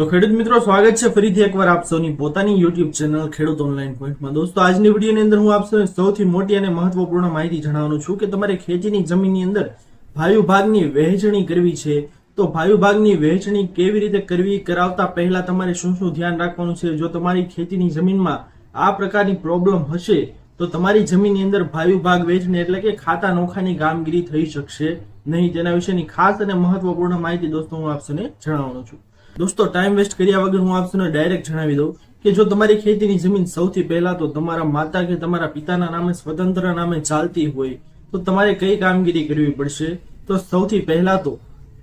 તો ખેડૂત મિત્રો, સ્વાગત છે ફરીથી એકવાર આપ સૌની પોતાની યુટ્યુબ ચેનલ ખેડૂત ઓનલાઈન પોઈન્ટમાં દોસ્તો, આજની વિડીયોની અંદર હું આપ સૌને સૌથી મોટી અને મહત્વપૂર્ણ માહિતી જણાવવાનું છું કે તમારે ખેતીની જમીનની અંદર ભાયુ ભાગની વહેંચણી કરવી છે. તો ભાયુ ભાગની વહેંચણી કેવી રીતે કરવી કરાવતા પહેલા તમારે શું શું ધ્યાન રાખવાનું છે? જો તમારી ખેતીની જમીનમાં આ પ્રકારની પ્રોબ્લેમ હશે, તો તમારી જમીનની અંદર ભાયુ ભાગ વહેંચણી એટલે કે ખાતા નોખાની કામગીરી થઈ શકશે નહીં. તેના વિશેની ખાસ અને મહત્વપૂર્ણ માહિતી દોસ્તો હું આપસોને જણાવવાનો છું. દોસ્તો ટાઈમ વેસ્ટ કર્યા વગર હું આપસોને ડાયરેક્ટ જણાવી દઉં કે જો તમારી ખેતીની જમીન સૌથી પહેલા તો તમારા માતા કે તમારા પિતાના નામે સ્વતંત્ર નામે ચાલતી હોય, તો તમારે કઈ કામગીરી કરવી પડશે? તો સૌથી પહેલા તો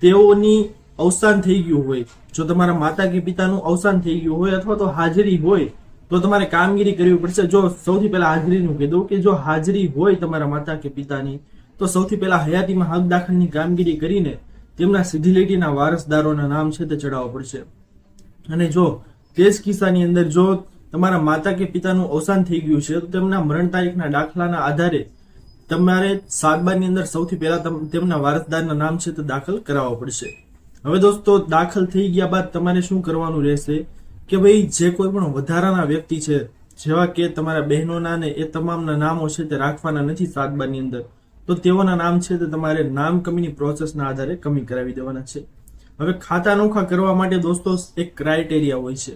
તેઓની અવસાન થઈ ગયું હોય. જો તમારા માતા કે પિતાનું અવસાન થઈ ગયું હોય અથવા તો હાજરી હોય, તો તમારે કામગીરી કરવી પડશે. જો સૌથી પહેલા હાજરીનું કહી દઉં કે જો હાજરી હોય તમારા માતા કે પિતાની, તો સૌથી પહેલા હયાતીમાં હક દાખલની કામગીરી કરીને તેમના સીધી લીટીના વારસદારોના નામ છે તે ચડાવવા પડશે. અને જો તે જ કિસ્સાની અંદર જો તમારા માતા કે પિતાનું અવસાન થઈ ગયું છે, તો તેમના મરણ તારીખના દાખલાના આધારે તમારે સાતબારની અંદર સૌથી પહેલા તમ- તેમના વારસદારના નામ છે તે દાખલ કરાવવા પડશે. હવે દોસ્તો, દાખલ થઈ ગયા બાદ તમારે શું કરવાનું રહેશે કે ભાઈ, જે કોઈ પણ વધારાના વ્યક્તિ છે, જેવા કે તમારા બહેનોના ને એ તમામના નામો છે તે રાખવાના નથી સાતબારની અંદર. તો તેઓના નામ છે તે તમારે નામ કમીની પ્રોસેસના આધારે કમી કરાવી દેવાના છે. હવે ખાતા નોખા કરવા માટે દોસ્તો એક ક્રાઇટેરિયા હોય છે.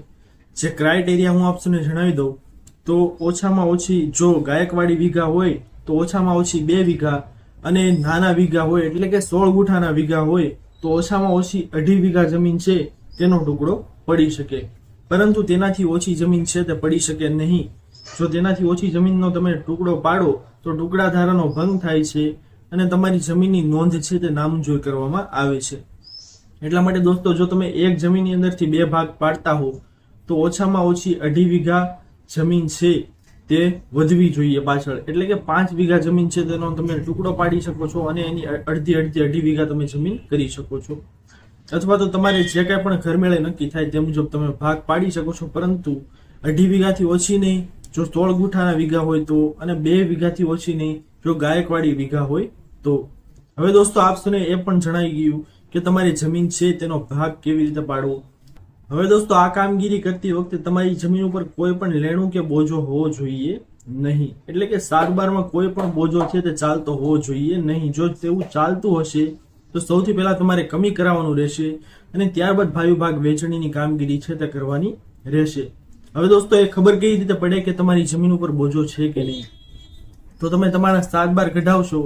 જે ક્રાઇટેરિયા હું આપશોને જણાવી દઉં. તો ઓછામાં ઓછી જો ગાયકવાડી વીઘા હોય, તો ઓછામાં ઓછી બે વીઘા અને નાના વીઘા હોય, એટલે કે સોળ ગુઠાના વીઘા હોય, તો ઓછામાં ઓછી અઢી વીઘા જમીન છે, તેનો ટુકડો પડી શકે. પરંતુ તેનાથી ઓછી જમીન છે તે પડી શકે નહીં. જો તેનાથી ઓછી જમીનનો તમે ટુકડો પાડો, તો ટુકડા ધારાનો ભંગ થાય છે અને તમારી જમીનની નોંધ છે તે નામંજૂર કરવામાં આવે છે. એટલા માટે દોસ્તો, જો તમે એક જમીનની અંદરથી બે ભાગ પાડતા હો તો ઓછામાં ઓછી અઢી વીઘા જમીન છે તે વધવી જોઈએ પાછળ. એટલે કે પાંચ વીઘા જમીન છે તેનો તમે ટુકડો પાડી શકો છો અને એની અડધી અડધી અઢી વીઘા તમે જમીન કરી શકો છો. અથવા તો તમારે જે કાંઈ પણ ઘરમેળે નક્કી થાય તે મુજબ તમે ભાગ પાડી શકો છો, પરંતુ અઢી વીઘાથી ઓછી નહીં જો સોળ ગુઠાના વીઘા હોય તો અને બે વીઘાથી ઓછી નહીં, જો ગાયકવાડી વીઘા હોય તો. હવે દોસ્તો આપસોને એ પણ જણાઈ ગયું કે તમારી જમીન છે તેનો ભાગ કેવી રીતે પાડવો. હવે દોસ્તો, આ કામગીરી કરતી વખતે તમારી જમીન ઉપર કોઈ પણ લેણું કે બોજો હોવો જોઈએ નહીં. એટલે કે સારવારમાં કોઈ પણ બોજો છે તે ચાલતો હોવો જોઈએ નહીં. જો તેવું ચાલતું હશે, તો સૌથી પહેલા તમારે કમી કરાવવાનું રહેશે અને ત્યારબાદ ભાઈ ભાગ વેચણીની કામગીરી છે તે કરવાની રહેશે. હવે દોસ્તો, એ ખબર કઈ રીતે પડે કે તમારી જમીન ઉપર બોજો છે કે નહીં? તો તમે તમારા સાત બાર કઢાવશો,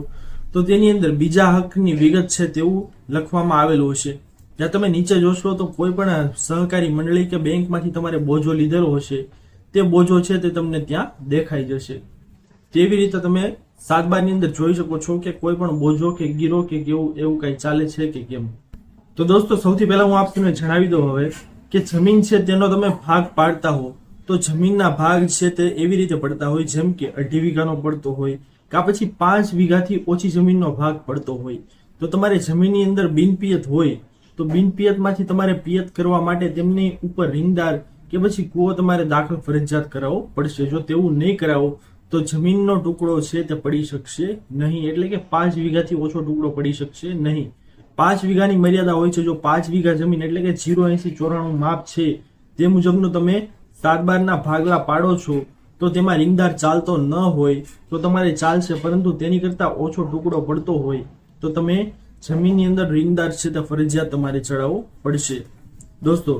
તો તેની અંદર બીજા હકની વિગત છે તેવું લખવામાં આવેલું હશે. જ્યાં તમે નીચે જોશો તો કોઈ પણ સહકારી મંડળી કે બેંકમાંથી તમારે બોજો લીધેલો હશે, તે બોજો છે તે તમને ત્યાં દેખાઈ જશે. તેવી રીતે તમે સાત બારની અંદર જોઈ શકો છો કે કોઈ પણ બોજો કે ગીરો કે કેવું, એવું કઈ ચાલે છે કે કેમ. તો દોસ્તો, સૌથી પહેલા હું આપ તમને જણાવી દઉં હવે કે જમીન છે તેનો તમે ભાગ પાડતા હો, તો જમીનના ભાગ છે તે એવી રીતે પડતા હોય જેમ કે અઢી વીઘાનો પડતો હોય, કા પછી પાંચ વીઘાથી ઓછી જમીનનો ભાગ પડતો હોય. તો તમારે જમીનની અંદર બિનપિયત હોય, તો બિનપિયતમાંથી તમારે પિયત કરવા માટે તેમની ઉપર રીંગદાર કે પછી કૂવો તમારે દાખલ ફરજિયાત કરાવવો પડશે. જો તેવું નહીં કરાવો, તો જમીનનો ટુકડો છે તે પડી શકશે નહીં. એટલે કે પાંચ વીઘાથી ઓછો ટુકડો પડી શકશે નહીં. પાંચ વીઘાની મર્યાદા હોય છે. જો પાંચ વીઘા જમીન એટલે કે જીરો એસી ચોરાણું માપ છે તે મુજબનું તમે સાત બારના ભાગલા પાડો છો, તો તેમાં રીંગદાર ચાલતો ન હોય, તો તમારે ચાલશે, પરંતુ તેની કરતાં ઓછો ટુકડો પડતો હોય, તો તમે જમીનની અંદર રીંગદાર છે તે ફરજિયાત તમારે ચડાવવો પડશે. દોસ્તો,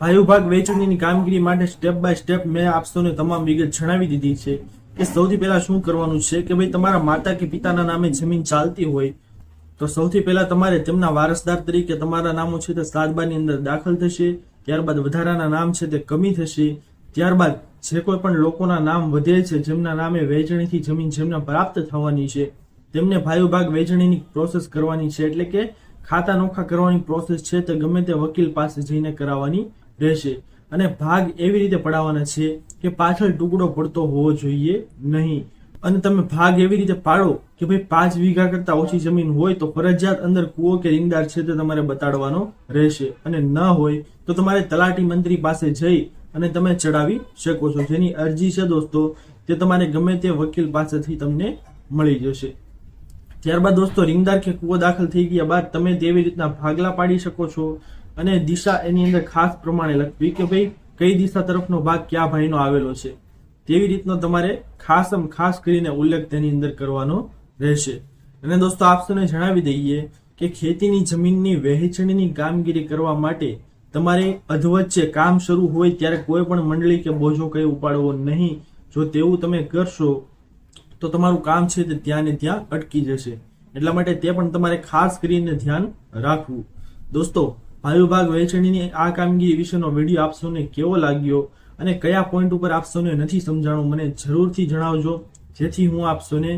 ભાઈ ભાગ વેચણીની કામગીરી માટે સ્ટેપ બાય સ્ટેપ મેં આપસોને તમામ વિગત જણાવી દીધી છે કે સૌથી પહેલાં શું કરવાનું છે કે ભાઈ તમારા માતા કે પિતાના નામે જમીન ચાલતી હોય તો સૌથી પહેલા તમારે તેમના વારસદાર તરીકે તમારા નામો છે તે સાતબાની અંદર દાખલ થશે, ત્યારબાદ વધારાના નામ છે તે કમી થશે, ત્યારબાદ જે કોઈ પણ લોકોના નામ વધે છે, જેમના નામે વેચણીથી જમીન જેમને પ્રાપ્ત થવાની છે, તેમને ભાઈ ભાગ વેચણીની પ્રોસેસ કરવાની છે, એટલે કે ખાતા નોખા કરવાની પ્રોસેસ છે તે ગમે તે વકીલ પાસે જઈને કરાવવાની રહેશે. અને ભાગ એવી રીતે પડાવવાના છે કે પાછળ ટુકડો પડતો હોવો જોઈએ નહીં. અને તમે ભાગ એવી રીતે પાડો કે ભાઈ પાંચ વીઘા કરતા ઓછી જમીન હોય તો ફરજિયાત અંદર કૂવો કે રીંગદાર છે તે તમારે બતાડવાનો રહેશે. અને ન હોય તો તમારે તલાટી મંત્રી પાસે જઈ અને તમે ચડાવી શકો છો. જેની અરજી છે દોસ્તો, તે તમારે ગમે તે વકીલ પાસેથી તમને મળી જશે. ત્યારબાદ દોસ્તો રીંગદાર કે કૂવો દાખલ થઈ ગયા બાદ તમે તેવી રીતના ભાગલા પાડી શકો છો. અને દિશા એની અંદર ખાસ પ્રમાણે લખવી કે ભાઈ કઈ દિશા તરફનો ભાગ કયા ભાઈનો આવેલો છે. તેવી રીતનો તમારે ખાસ ખાસ કરીને ઉલ્લેખ તેની અંદર કરવાનો રહેશે. અને દોસ્તો, આપ જણાવી દઈએ કે ખેતીની જમીનની વહેંચણીની કામગીરી કરવા માટે તમારે અધવચ્ચે કામ શરૂ હોય ત્યારે કોઈ પણ મંડળી કે બોજો કંઈ ઉપાડવો નહીં. જો તેવું તમે કરશો, તો તમારું કામ છે તે ત્યાં ને ત્યાં અટકી જશે. એટલા માટે તે પણ તમારે ખાસ કરીને ધ્યાન રાખવું. દોસ્તો ભાઈ વહેંચણીની આ કામગીરી વિશેનો વીડિયો આપ સૌને કેવો લાગ્યો? અને કયા પોઈન્ટ ઉપર આપ સૌને નથી સમજાણું, મને જરૂરથી જણાવજો. જેથી હું આપ સૌને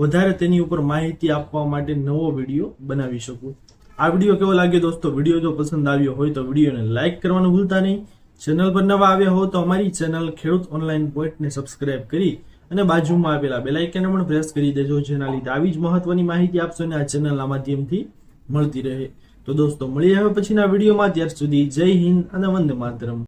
વધારે તેની ઉપર માહિતી આપવા માટે નવો વીડિયો બનાવી શકું. આ વીડિયો કેવો લાગ્યો દોસ્તો? વીડિયો જો પસંદ આવ્યો હોય તો વિડીયોને લાઇક કરવાનું ભૂલતા નહીં. ચેનલ પર નવા આવ્યા હો તો અમારી ચેનલ ખેડૂત ઓનલાઈન પોઈન્ટને સબસ્ક્રાઇબ કરી અને બાજુમાં આવેલા બેલાઇકન પણ પ્રેસ કરી દેજો, જેના લીધે આવી જ મહત્વની માહિતી આપશોને આ ચેનલના માધ્યમથી મળતી રહે. તો દોસ્તો, મળીએ હવે પછીના વિડીયોમાં. ત્યાર સુધી જય હિન્દ અને વંદે માતરમ.